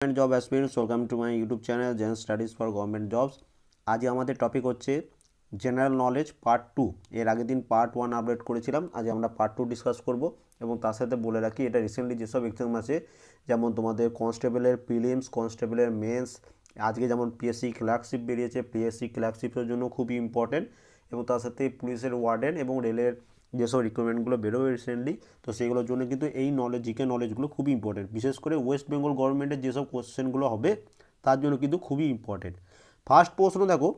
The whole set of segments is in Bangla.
Government job aspirants welcome to my YouTube channel Zen studies for government jobs আজ আমাদের টপিক হচ্ছে জেনারেল নলেজ পার্ট টু এর আগের দিন পার্ট ওয়ান আপডেট করেছিলাম আজ আমরা পার্ট টু ডিসকাস করব এবং তার সাথে বলে রাখি, এটা রিসেন্টলি যেসব এক্সাম আছে, যেমন তোমাদের কনস্টেবলের প্রিলিমস কনস্টেবলের মেন্স আজকে যেমন পিএসসি ক্লার্কশিপ বেরিয়েছে পিএসসি ক্লার্কশিপের জন্য খুবই ইম্পর্টেন্ট এবং তার সাথে পুলিশের ওয়ার্ডেন এবং রেলের যেসব রিক্রুটমেন্টগুলো বেরোবে রিসেন্টলি তো সেগুলোর জন্য কিন্তু এই নলেজ জিকে নলেজগুলো খুবই ইম্পর্টেন্ট বিশেষ করে ওয়েস্ট বেঙ্গল গভর্নমেন্টের যেসব কোশ্চেনগুলো হবে, তার জন্য কিন্তু খুবই ইম্পর্টেন্ট ফার্স্ট প্রশ্ন দেখো,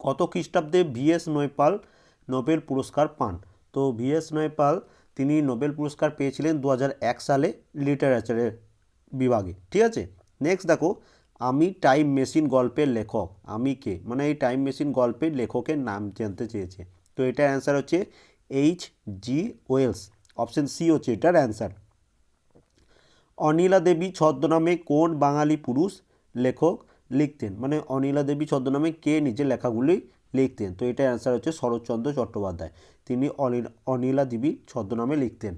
কত খ্রিস্টাব্দে ভিএস নৈপাল নোবেল পুরস্কার পান? তো ভিএস নৈপাল, তিনি নোবেল পুরস্কার পেয়েছিলেন দু হাজার এক সালে লিটারেচারের বিভাগে। ঠিক আছে? নেক্সট দেখো, আমি টাইম মেশিন গল্পের লেখক, আমি কে? মানে এই টাইম মেশিন গল্পের লেখকের নাম জানতে চেয়েছে। তো এটার অ্যান্সার হচ্ছে H G Wells option C হচ্ছে এটার অ্যান্সার অনিলা দেবী ছদ্মনামে কোন বাঙালি পুরুষ লেখক লিখতেন? মানে অনিলা দেবী ছদ্মনামে কে নিজের লেখাগুলি লিখতেন? তো এটার অ্যান্সার হচ্ছে শরৎচন্দ্র চট্টোপাধ্যায়। তিনি অনিল দেবী ছদ্মনামে লিখতেন।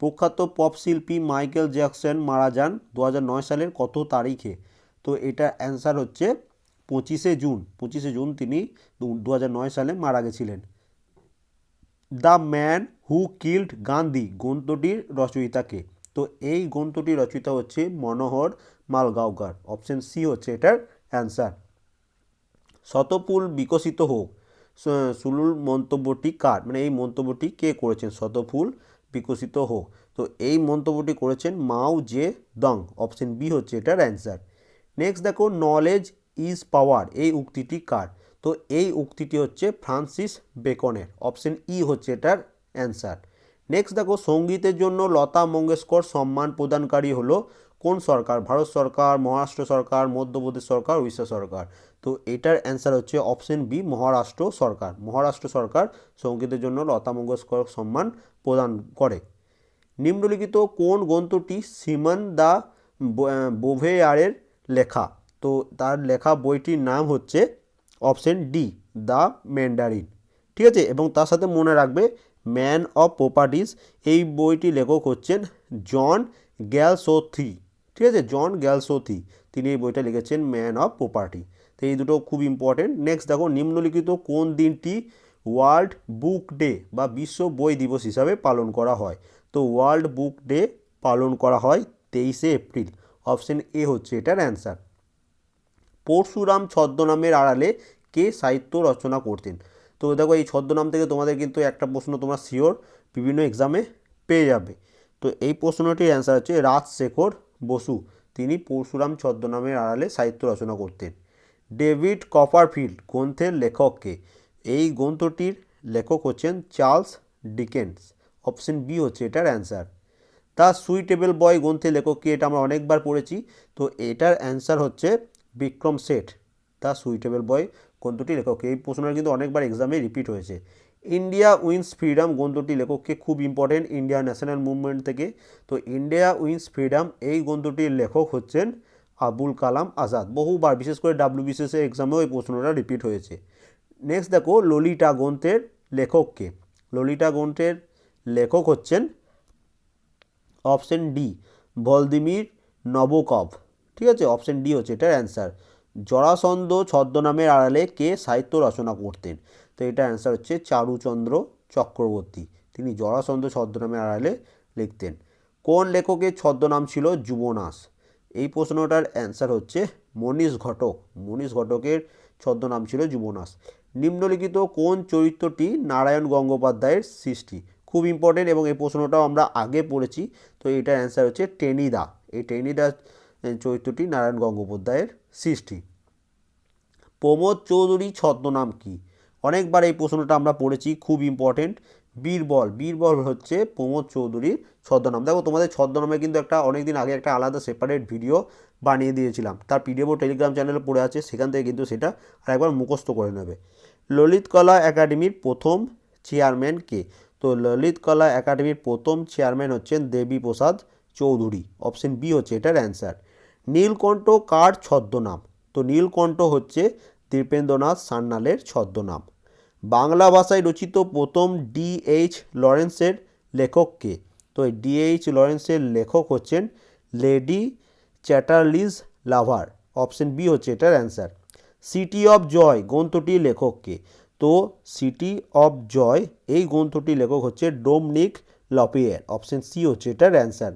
প্রখ্যাত পপ শিল্পী মাইকেল জ্যাকসন মারা যান দু হাজার নয় সালের কত তারিখে? তো এটা অ্যান্সার হচ্ছে পঁচিশে জুন। পঁচিশে জুন তিনি দু হাজার নয় সালে মারা গেছিলেন। The man who killed Gandhi গ্রন্থটির রচয়িতাকে। তো এই গ্রন্থটির রচয়িতা হচ্ছে মনোহর মালগাঁওকার। অপশন সি হচ্ছে এটার অ্যান্সার শতফুল বিকশিত হোক সুলুল মন্তব্যটি কার? মানে এই মন্তব্যটি কে করেছেন? শতফুল বিকশিত হোক। তো এই মন্তব্যটি করেছেন মাও জে দং। অপশন বি হচ্ছে এটার অ্যান্সার নেক্সট দেখো নলেজ ইজ পাওয়ার এই উক্তিটি কার? তো এই উক্তিটি হচ্ছে ফ্রান্সিস বেকনের, অপশন ই হচ্ছে এটার অ্যান্সার। নেক্সট দেখো, সঙ্গীতের জন্য লতা মঙ্গেশকর সম্মান প্রদানকারী হলো কোন সরকার? ভারত সরকার, মহারাষ্ট্র সরকার, মধ্যপ্রদেশ সরকার, উড়িষ্যা সরকার। তো এটার অ্যান্সার হচ্ছে অপশন বি মহারাষ্ট্র সরকার। মহারাষ্ট্র সরকার সঙ্গীতের জন্য লতা মঙ্গেশকর সম্মান প্রদান করে। নিম্নলিখিত কোন গ্রন্থটি সিমন দা বোভেয়ারের লেখা? তো তার লেখা বইটির নাম হচ্ছে অপশন ডি, দ্য ম্যান্ডারিন। ঠিক আছে? এবং তার সাথে মনে রাখবে, ম্যান অফ প্রপার্টিস, এই বইটি লেখক হচ্ছেন জন গ্যালসোথি। ঠিক আছে? জন গ্যালসোথি, তিনি এই বইটা লিখেছেন ম্যান অফ প্রপার্টি। তো এই দুটো খুব ইম্পর্টেন্ট নেক্সট দেখো, নিম্নলিখিত কোন দিনটি ওয়ার্ল্ড বুক ডে বা বিশ্ব বই দিবস হিসাবে পালন করা হয়? তো ওয়ার্ল্ড বুক ডে পালন করা হয় তেইশে এপ্রিল। অপশন এ হচ্ছে এটার অ্যান্সার পরশুরাম ছদ্মনামের আড়ালে কে সাহিত্য রচনা করতেন? তো দেখো, এই ছদ্মনাম থেকে তোমাদের কিন্তু একটা প্রশ্ন তোমরা শিওর বিভিন্ন এক্সামে পেয়ে যাবে। তো এই প্রশ্নটির অ্যান্সার হচ্ছে রাজশেখর বসু। তিনি পরশুরাম ছদ্মনামের আড়ালে সাহিত্য রচনা করতেন। ডেভিড কপারফিল্ড গ্রন্থের লেখককে এই গ্রন্থটির লেখক হচ্ছেন চার্লস ডিকেন্স। অপশন বি হচ্ছে এটার অ্যান্সার দ্য সুইটেবল বয় গ্রন্থের লেখককে এটা আমরা অনেকবার পড়েছি। তো এটার অ্যান্সার হচ্ছে Vikram Seth the suitable boy গ্রন্থটি লেখককে এই প্রশ্নটা কিন্তু অনেকবার এক্সামে রিপিট হয়েছে। ইন্ডিয়া উইন্স ফ্রিডম গ্রন্থটি লেখককে খুব ইম্পর্টেন্ট ইন্ডিয়া ন্যাশনাল মুভমেন্ট থেকে। তো ইন্ডিয়া উইন্স ফ্রিডম এই গ্রন্থটির লেখক হচ্ছেন আবুল কালাম আজাদ। বহুবার, বিশেষ করে ডাব্লিউবিসিএস এর এক্সামেও এই প্রশ্নটা রিপিট হয়েছে। নেক্সট দেখো ললিতা গ্রন্থের লেখককে। ললিতা গ্রন্থের লেখক হচ্ছেন অপশন ডি ভলদিমির নবকভ। ঠিক আছে? অপশন ডি হচ্ছে, এটার অ্যান্সার জরাসন্ধ ছদ্মনামের আড়ালে কে সাহিত্য রচনা করতেন? তো এটা অ্যান্সার হচ্ছে চারুচন্দ্র চক্রবর্তী। তিনি জরাসন্ধ ছদ্মনামের আড়ালে লিখতেন। কোন লেখকের ছদ্মনাম ছিল যুবনাশ? এই প্রশ্নটার অ্যান্সার হচ্ছে মনীষ ঘটক। মনীষ ঘটকের ছদ্মনাম ছিল যুবনাশ। নিম্নলিখিত কোন চরিত্রটি নারায়ণ গঙ্গোপাধ্যায়ের সৃষ্টি? খুব ইম্পর্টেন্ট এবং এই প্রশ্নটাও আমরা আগে পড়েছি, তো এটার অ্যান্সার হচ্ছে টেনিদা। এই টেনিদা চরিত্রটি নারায়ণ গঙ্গোপাধ্যায়ের সৃষ্টি। প্রমোদ চৌধুরী ছদ্মনাম কি? অনেকবার এই প্রশ্নটা আমরা পড়েছি, খুব ইম্পর্টেন্ট বীরবল বীরবল হচ্ছে প্রমোদ চৌধুরীর ছদ্মনাম। দেখো, তোমাদের ছদ্মনামে কিন্তু একটা অনেক দিন আগে একটা আলাদা সেপারেট ভিডিও বানিয়ে দিয়েছিলাম। তার পিডিএফও টেলিগ্রাম চ্যানেলে পড়ে আছে, সেখান থেকে কিন্তু সেটা আরেকবার মুখস্থ করে নেবে। ললিত কলা একাডেমির প্রথম চেয়ারম্যান কে? তো ললিত কলা একাডেমির প্রথম চেয়ারম্যান হচ্ছেন দেবী প্রসাদ চৌধুরী। অপশন বি হচ্ছে এটার অ্যান্সার নীলকণ্ঠ কার ছদ্মনাম? তো নীলকণ্ঠ হচ্ছে দীপেন্দ্রনাথ সান্যালের ছদ্মনাম। বাংলা ভাষায় রচিত প্রথম ডিএইচ লরেন্সের লেখককে তো এই ডিএইচ লরেন্সের লেখক হচ্ছেন lady Chatterley's lover. Option B হচ্ছে এটার অ্যান্সার। সিটি অফ জয় গ্রন্থটি লেখককে তো সিটি অফ জয় এই গ্রন্থটি লেখক হচ্ছে ডোমনিক লপিয়ার। অপশন সি হচ্ছে এটার answer.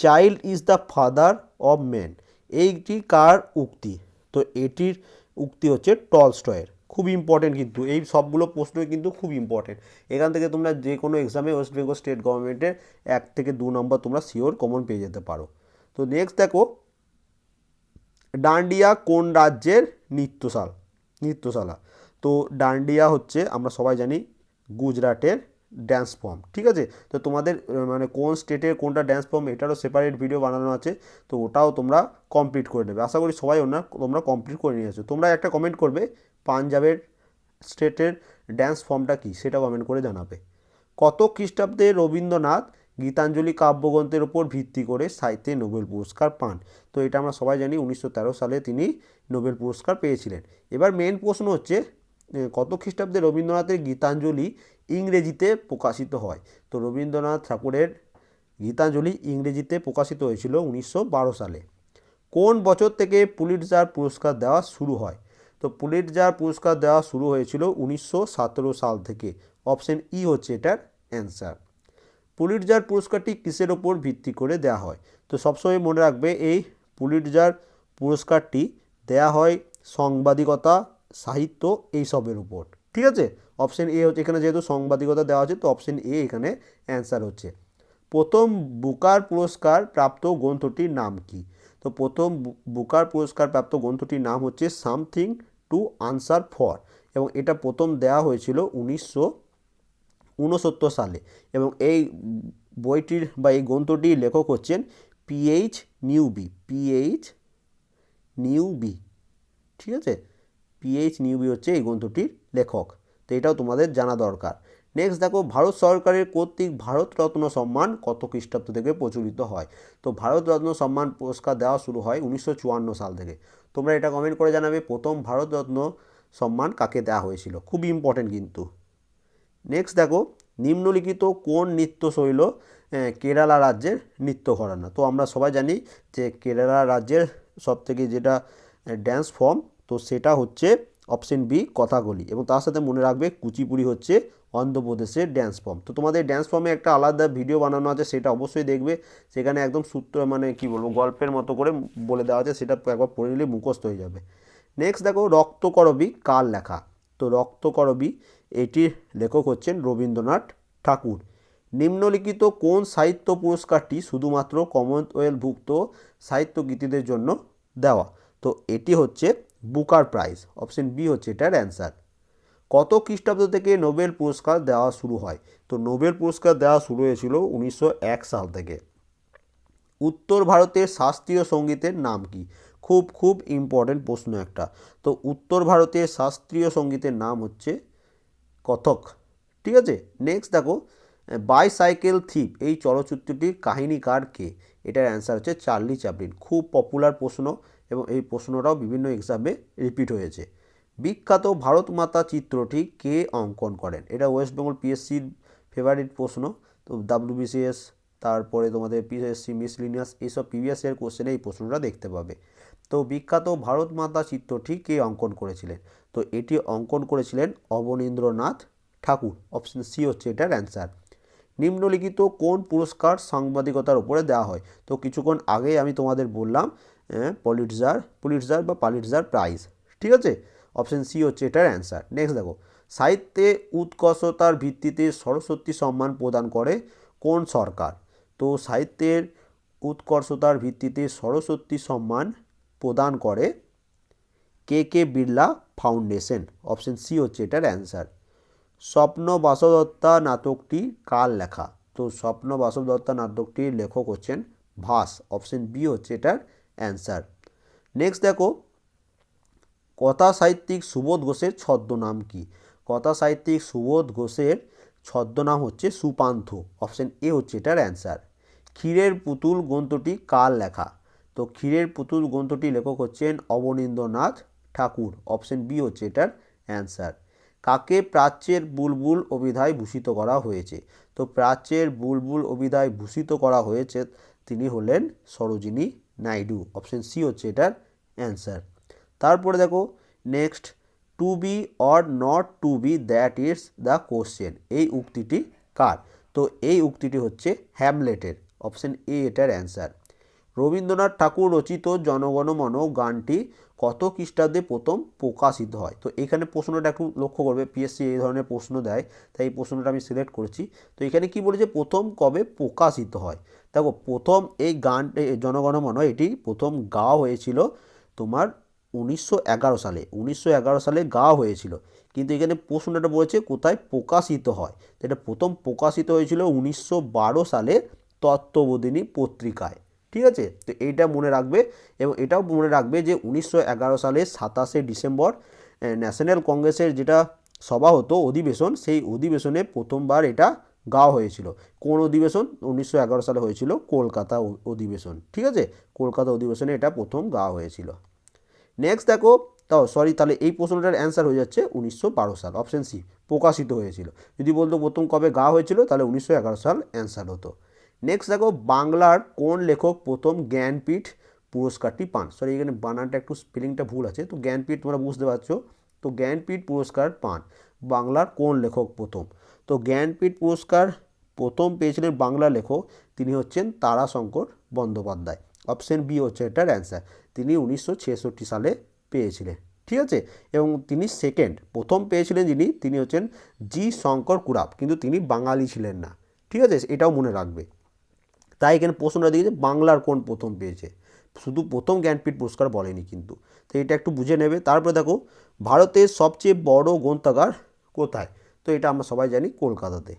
Child is the father of man এইটি কার উক্তি? তো এটির উক্তি হচ্ছে টলস্টয়ের। খুব ইম্পর্টেন্ট কিন্তু, এই সবগুলো প্রশ্নই কিন্তু খুব ইম্পর্টেন্ট এখান থেকে তোমরা যে কোনো এক্সামে ওয়েস্ট বেঙ্গল স্টেট গভর্নমেন্টের এক থেকে দু নম্বর তোমরা শিওর কমন পেয়ে যেতে পারো। তো নেক্সট দেখো, ডান্ডিয়া কোন রাজ্যের নৃত্যশাল? নৃত্যশালা। তো ডান্ডিয়া হচ্ছে, আমরা সবাই জানি, গুজরাটের ড্যান্স ফর্ম ঠিক আছে? তো তোমাদের মানে কোন স্টেটের কোনটা ড্যান্স ফর্ম এটারও সেপারেট ভিডিও বানানো আছে, তো ওটাও তোমরা কমপ্লিট করে নেবে। আশা করি সবাই ওনার তোমরা কমপ্লিট করে নিয়েছো। তোমরা একটা কমেন্ট করবে, পাঞ্জাবের স্টেটের ড্যান্স ফর্মটা কী, সেটা কমেন্ট করে জানাবে। কত খ্রিস্টাব্দে রবীন্দ্রনাথ গীতাঞ্জলি কাব্যগ্রন্থের উপর ভিত্তি করে সাহিত্যে নোবেল পুরস্কার পান? তো এটা আমরা সবাই জানি, উনিশশো তেরো সালে তিনি নোবেল পুরস্কার পেয়েছিলেন। এবার মেন প্রশ্ন হচ্ছে কত খ্রিস্টাব্দে রবীন্দ্রনাথের গীতাঞ্জলি ইংরেজিতে প্রকাশিত হয়। তো রবীন্দ্রনাথ ঠাকুরের গীতাঞ্জলি ইংরেজিতে প্রকাশিত হয়েছিল উনিশশো বারো সালে। কোন বছর থেকে পুলিটজার পুরস্কার দেওয়া শুরু হয়? তো পুলিটজার পুরস্কার দেওয়া শুরু হয়েছিল উনিশশো সতেরো সাল থেকে। অপশন ই হচ্ছে এটার অ্যান্সার। পুলিটজার পুরস্কারটি কিসের ওপর ভিত্তি করে দেওয়া হয়? তো সবসময় মনে রাখবে, এই পুলিটজার পুরস্কারটি দেয়া হয় সাংবাদিকতা, সাহিত্য, এইসবের উপর ঠিক আছে? অপশন এ হচ্ছে, এখানে যেহেতু সাংবাদিকতা দেওয়া আছে, তো অপশন এ এখানে অ্যান্সার হচ্ছে। প্রথম বুকার পুরস্কার প্রাপ্ত গ্রন্থটির নাম কি? তো প্রথম বুকার পুরস্কার প্রাপ্ত গ্রন্থটির নাম হচ্ছে সামথিং টু আনসার ফর এবং এটা প্রথম দেওয়া হয়েছিল উনিশশো ঊনসত্তর সালে এবং এই বইটির বা এই গ্রন্থটির লেখক হচ্ছেন পিএইচ নিউবি পিএইচ নিউবি ঠিক আছে? পিএইচ নিউবি হচ্ছে এই গ্রন্থটির লেখক। তো এটাও তোমাদের জানা দরকার। নেক্সট দেখো, ভারত সরকারের কর্তৃক ভারতরত্ন সম্মান কত খ্রিস্টাব্দ থেকে প্রচলিত হয়? তো ভারতরত্ন সম্মান পুরস্কার দেওয়া শুরু হয় উনিশশো চুয়ান্ন সাল থেকে। তোমরা এটা কমেন্ট করে জানাবে, প্রথম ভারতরত্ন সম্মান কাকে দেওয়া হয়েছিল? খুব ইম্পর্টেন্ট কিন্তু। নেক্সট দেখো, নিম্নলিখিত কোন নৃত্যশৈল কেরালা রাজ্যের নৃত্য ঘরানা? তো আমরা সবাই জানি যে কেরালা রাজ্যের সবথেকে যেটা ড্যান্স ফর্ম তো সেটা হচ্ছে অপশন বি কথাকলি এবং তার সাথে মনে রাখবে কুচিপুড়ি হচ্ছে অন্ধ্রপ্রদেশের ড্যান্স ফর্ম তো তোমাদের ড্যান্স ফর্মে একটা আলাদা ভিডিও বানানো আছে, সেটা অবশ্যই দেখবে। সেখানে একদম সূত্র মানে কি বলব, গল্পের মতো করে বলে দেওয়া আছে, সেটা একবার পড়ে নিলে মুখস্থ হয়ে যাবে। নেক্সট দেখো, রক্তকরবী কার লেখা? তো রক্তকরবী, এটির লেখক হচ্ছেন রবীন্দ্রনাথ ঠাকুর। নিম্নলিখিত কোন সাহিত্য পুরস্কারটি শুধুমাত্র কমনওয়েলথভুক্ত সাহিত্যকৃতিদের জন্য দেওয়া? তো এটি হচ্ছে বুকার প্রাইজ। অপশন বি হচ্ছে এটার অ্যান্সার। কত খ্রিস্টাব্দ থেকে নোবেল পুরস্কার দেওয়া শুরু হয়? তো নোবেল পুরস্কার দেওয়া শুরু হয়েছিল উনিশশো এক সাল থেকে। উত্তর ভারতের শাস্ত্রীয় সঙ্গীতের নাম কি? খুব খুব ইম্পর্টেন্ট প্রশ্ন একটা। তো উত্তর ভারতের শাস্ত্রীয় সঙ্গীতের নাম হচ্ছে কথক। ঠিক আছে? নেক্সট দেখো বাইসাইকেল থিপ এই চলচ্চিত্রটির কাহিনীকার কে? এটার অ্যান্সার হচ্ছে চার্লি চ্যাপলিন। খুব পপুলার প্রশ্ন। এবং এই প্রশ্নটাও বিভিন্ন এক্সামে রিপিট হয়েছে। বিখ্যাত ভারত মাতা চিত্রটি কে অঙ্কন করেন? এটা ওয়েস্ট বেঙ্গল পিএসসির ফেভারিট প্রশ্ন। তো ডাব্লিউবিসিএস তারপরে তোমাদের পিএসসি মিসলিনিয়াস এইসব প্রিভিয়াস কোশ্চেনে এই প্রশ্নটা দেখতে পাবে। তো বিখ্যাত ভারত মাতা চিত্রটি কে অঙ্কন করেছিলেন? তো এটি অঙ্কন করেছিলেন অবনীন্দ্রনাথ ঠাকুর। অপশন সি হচ্ছে এটার অ্যান্সার নিম্নলিখিত কোন পুরস্কার সাংবাদিকতার উপরে দেওয়া হয়? তো কিছুক্ষণ আগেই আমি তোমাদের বললাম পলিটজার পুলিটজার বা পালিটজার প্রাইজ ঠিক আছে? অপশন সি হচ্ছে এটার অ্যান্সার নেক্সট দেখো, সাহিত্যে উৎকর্ষতার ভিত্তিতে সরস্বতী সম্মান প্রদান করে কোন সরকার? তো সাহিত্যের উৎকর্ষতার ভিত্তিতে সরস্বতী সম্মান প্রদান করে K K Birla foundation. Option C হচ্ছে এটার অ্যান্সার স্বপ্ন বাসদত্তা নাটকটি কার লেখা? তো স্বপ্ন বাসবদত্তা নাটকটির লেখক হচ্ছেন ভাস। অপশন বি হচ্ছে এটার অ্যান্সার। নেক্সট দেখো কথা সাহিত্যিক সুবোধ ঘোষের ছদ্মনাম কি? কথা সাহিত্যিক সুবোধ ঘোষের ছদ্মনাম হচ্ছে সুপান্থ, অপশন এ হচ্ছে এটার অ্যান্সার। ক্ষীরের পুতুল গ্রন্থটি কার লেখা? তো ক্ষীরের পুতুল গ্রন্থটি লেখক হচ্ছেন অবনীন্দ্রনাথ ঠাকুর, অপশন বি হচ্ছে এটার অ্যান্সার। কাকে প্রাচ্যের বুলবুল অভিধায় ভূষিত করা হয়েছে? তো প্রাচ্যের বুলবুল অভিধায় ভূষিত করা হয়েছে, তিনি হলেন সরোজিনী নাইডু অপশন সি হচ্ছে এটার অ্যান্সার তারপরে দেখো next to be or not to be that is the question এই উক্তিটি কার? তো এই উক্তিটি হচ্ছে হ্যামলেটের অপশন এ এটার অ্যান্সার রবীন্দ্রনাথ ঠাকুর রচিত জনগণমন গানটি কত খ্রিস্টাব্দে প্রথম প্রকাশিত হয়? তো এখানে প্রশ্নটা একটু লক্ষ্য করবে। পিএসসি এই ধরনের প্রশ্ন দেয়, তাই এই প্রশ্নটা আমি সিলেক্ট করেছি। তো এখানে কি বলেছে? প্রথম কবে প্রকাশিত হয়? দেখো, প্রথম এই গান জনগণমন এটি প্রথম গাওয়া হয়েছিল তোমার উনিশশো এগারো সালে। উনিশশো এগারো সালে গাওয়া হয়েছিল। কিন্তু এখানে প্রশ্নটা বলেছে কোথায় প্রকাশিত হয়? তো এটা প্রথম প্রকাশিত হয়েছিল উনিশশো বারো সালে তত্ত্ববোধিনী পত্রিকায়। ঠিক আছে? তো এইটা মনে রাখবে এবং এটাও মনে রাখবে যে উনিশশো সালের সাতাশে ডিসেম্বর ন্যাশনাল কংগ্রেসের যেটা সভা হতো অধিবেশন, সেই অধিবেশনে প্রথমবার এটা গাওয়া হয়েছিল। কোন অধিবেশন? উনিশশো এগারো সালে হয়েছিল কলকাতা অধিবেশন, ঠিক আছে? কলকাতা অধিবেশনে এটা প্রথম গাওয়া হয়েছিল। নেক্সট দেখো, তাও সরি তাহলে এই প্রশ্নটার অ্যান্সার হয়ে যাচ্ছে উনিশশো বারো সাল অপশন সি প্রকাশিত হয়েছিল। যদি বলতো প্রথম কবে গা হয়েছিল, তাহলে উনিশশো এগারো সাল অ্যান্সার হতো। নেক্সট দেখো বাংলার কোন লেখক প্রথম জ্ঞানপীঠ পুরস্কারটি পান? সরি এখানে বানানটা একটু স্পেলিংটা ভুল আছে। তো জ্ঞানপীঠ তোমরা বুঝতে পারছ। তো জ্ঞানপীঠ পুরস্কার পান। বাংলার কোন লেখক প্রথম? তো জ্ঞানপীঠ পুরস্কার প্রথম পেয়েছিলেন বাংলা লেখক তিনি হচ্ছেন তারাশঙ্কর বন্দ্যোপাধ্যায়। অপশন বি হচ্ছে এটার অ্যান্সার তিনি উনিশশো ছেষট্টি সালে পেয়েছিলেন। ঠিক আছে? এবং তিনি সেকেন্ড প্রথম পেয়েছিলেন যিনি, তিনি হচ্ছেন জি শঙ্কর কুরাপ। কিন্তু তিনি বাঙালি ছিলেন না। ঠিক আছে? এটাও মনে রাখবে। তাই এখানে প্রশ্নটা দিয়েছে বাংলার কোন প্রথম পেয়েছে। শুধু প্রথম জ্ঞানপীঠ পুরস্কার বলেনি কিন্তু। তো এটা একটু বুঝে নেবে। তারপরে দেখো, ভারতের সবচেয়ে বড় গ্রন্থাগার কোথায়? তো এটা আমরা সবাই জানি কলকাতাতে।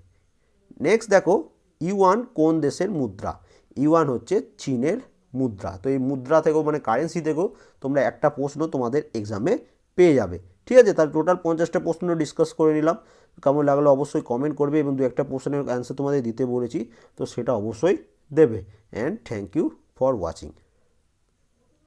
নেক্সট দেখো, ইউয়ান কোন দেশের মুদ্রা? ইউয়ান হচ্ছে চীনের মুদ্রা। তো এই মুদ্রা থেকেও মানে কারেন্সি থেকেও তোমরা একটা প্রশ্ন তোমাদের এক্সামে পেয়ে যাবে। ঠিক আছে, তাহলে টোটাল পঞ্চাশটা প্রশ্ন ডিসকাস করে নিলাম। কেমন লাগল অবশ্যই কমেন্ট করবে এবং দু একটা প্রশ্নের অ্যান্সার তোমাদের দিতে বলেছি। তো সেটা অবশ্যই দেবে। And thank you for watching